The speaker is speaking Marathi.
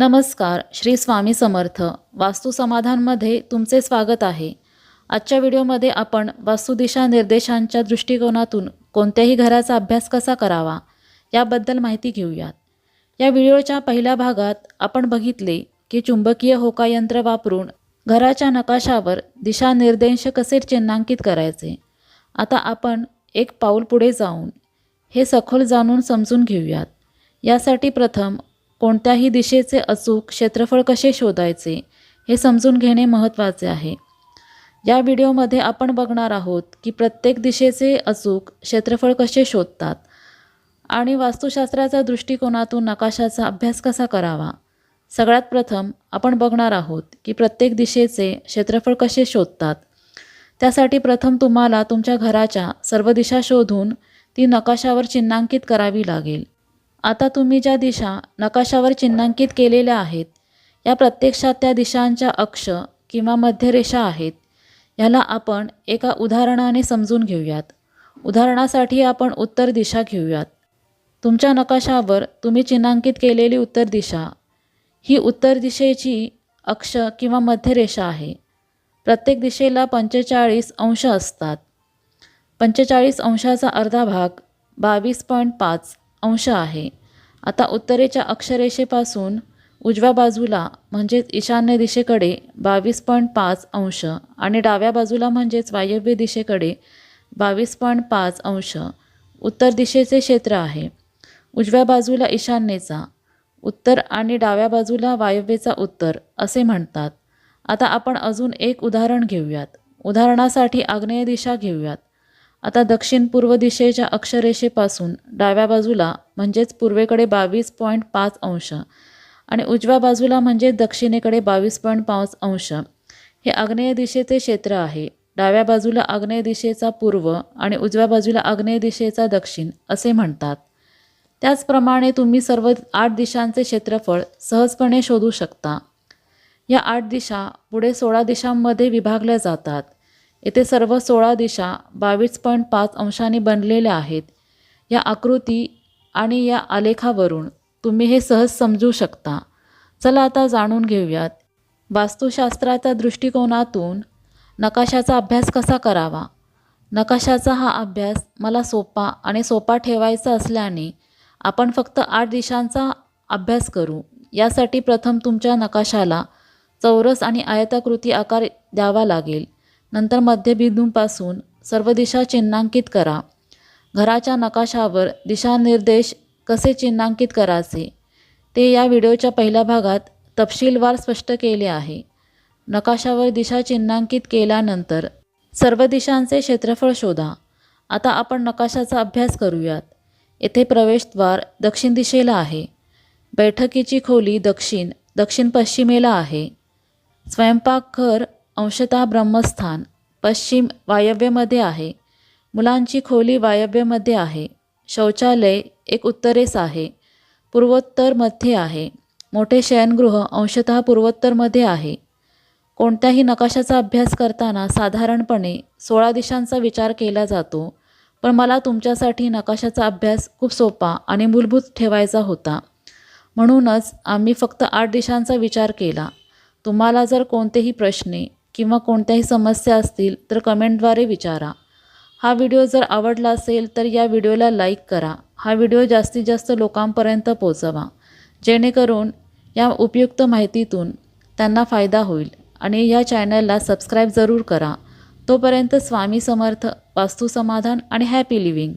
नमस्कार श्री स्वामी समर्थ. वास्तू समाधानमध्ये तुमचे स्वागत आहे. आजच्या व्हिडिओमध्ये आपण वास्तुदिशा निर्देशांच्या दृष्टिकोनातून कोणत्याही घराचा अभ्यास कसा करावा याबद्दल माहिती घेऊयात. या व्हिडिओच्या पहिल्या भागात आपण बघितले की चुंबकीय होकायंत्र वापरून घराच्या नकाशावर दिशानिर्देश कसे चिन्हांकित करायचे. आता आपण एक पाऊल पुढे जाऊन हे सखोल जाणून समजून घेऊयात. यासाठी प्रथम कोणत्याही दिशेचे अचूक क्षेत्रफळ कसे शोधायचे हे समजून घेणे महत्त्वाचे आहे. या व्हिडिओमध्ये आपण बघणार आहोत की प्रत्येक दिशेचे अचूक क्षेत्रफळ कसे शोधतात आणि वास्तुशास्त्राच्या दृष्टिकोनातून नकाशाचा अभ्यास कसा करावा. सगळ्यात प्रथम आपण बघणार आहोत की प्रत्येक दिशेचे क्षेत्रफळ कसे शोधतात. त्यासाठी प्रथम तुम्हाला तुमच्या घराच्या सर्व दिशा शोधून ती नकाशावर चिन्हांकित करावी लागेल. आता तुम्ही ज्या दिशा नकाशावर चिन्हांकित केलेल्या आहेत या प्रत्यक्षात त्या दिशांच्या अक्ष किंवा मध्यरेषा आहेत ह्याला आपण एका उदाहरणाने समजून घेऊयात. उदाहरणासाठी आपण उत्तर दिशा घेऊयात. तुमच्या नकाशावर तुम्ही चिन्हांकित केलेली उत्तर दिशा ही उत्तर दिशेची अक्ष किंवा मध्यरेषा आहे. प्रत्येक दिशेला पंचेचाळीस अंश असतात. पंचेचाळीस अंशाचा अर्धा भाग बावीस पॉईंट पाच अंश आहे. आता उत्तरेच्या अक्षरेषेपासून उजव्या बाजूला म्हणजेच ईशान्य दिशेकडे बावीस पॉईंट पाच अंश आणि डाव्या बाजूला म्हणजेच वायव्य दिशेकडे बावीस पॉईंट पाच अंश उत्तर दिशेचे क्षेत्र आहे. उजव्या बाजूला ईशान्येचा उत्तर आणि डाव्या बाजूला वायव्येचा उत्तर असे म्हणतात. आता आपण अजून एक उदाहरण घेऊयात. उदाहरणासाठी आग्नेय दिशा घेऊयात. आता दक्षिण पूर्व दिशेच्या अक्षरेषेपासून डाव्या बाजूला म्हणजेच पूर्वेकडे बावीस पॉईंट पाच अंश आणि उजव्या बाजूला म्हणजे दक्षिणेकडे बावीस पॉईंट पाच अंश. हे आग्नेय दिशेचे क्षेत्र आहे. डाव्या बाजूला आग्नेय दिशेचा पूर्व आणि उजव्या बाजूला आग्नेय दिशेचा दक्षिण असे म्हणतात. त्याचप्रमाणे तुम्ही सर्व आठ दिशांचे क्षेत्रफळ सहजपणे शोधू शकता. या आठ दिशा पुढे सोळा दिशांमध्ये विभागल्या जातात. येथे सर्व सोळा दिशा बावीस पॉईंट पाच अंशांनी बनलेल्या आहेत. या आकृती आणि या आलेखावरून तुम्ही हे सहज समजू शकता. चला आता जाणून घेऊयात. वास्तुशास्त्राच्या दृष्टिकोनातून नकाशाचा अभ्यास कसा करावा? नकाशाचा हा अभ्यास मला सोपा आणि सोपा ठेवायचा असल्याने आपण फक्त आठ दिशांचा अभ्यास करू. यासाठी प्रथम तुमच्या नकाशाला चौरस आणि आयताकृती आकार द्यावा लागेल. नंतर मध्यबिंदूपासून सर्व दिशा चिन्हांकित करा. घराच्या नकाशावर दिशानिर्देश कसे चिन्हांकित करायचे? ते या व्हिडिओच्या पहिल्या भागात तपशीलवार स्पष्ट केले आहे. नकाशावर दिशा चिन्हांकित केल्यानंतर सर्व दिशांचे क्षेत्रफळ शोधा. आता आपण नकाशाचा अभ्यास करूयात. येथे प्रवेशद्वार दक्षिण दिशेला आहे. बैठकीची खोली दक्षिण दक्षिण पश्चिमेला आहे. स्वयंपाकघर अंशतः ब्रह्मस्थान पश्चिम वायव्येमध्ये आहे. मुलांची खोली वायव्येमध्ये आहे. शौचालय एक उत्तरेस आहे. पूर्वोत्तरमध्ये आहे. मोठे शयनगृह अंशतः पूर्वोत्तरमध्ये आहे. कोणत्याही नकाशाचा अभ्यास करताना साधारणपणे सोळा दिशांचा विचार केला जातो पण मला तुमच्यासाठी नकाशाचा अभ्यास खूप सोपा आणि मूलभूत ठेवायचा होता. म्हणूनच आम्ही फक्त आठ दिशांचा विचार केला. तुम्हाला जर कोणतेही प्रश्ने किंवा कोणत्याही समस्या असतील तर कमेंटद्वारे विचारा. हा व्हिडिओ जर आवडला असेल तर या व्हिडिओला लाईक करा. हा व्हिडिओ जास्तीत जास्त लोकांपर्यंत पोचवा जेणेकरून या उपयुक्त माहितीतून त्यांना फायदा होईल आणि या चॅनलला सबस्क्राईब जरूर करा. तोपर्यंत स्वामी समर्थ वास्तू समाधान आणि हॅपी लिव्हिंग.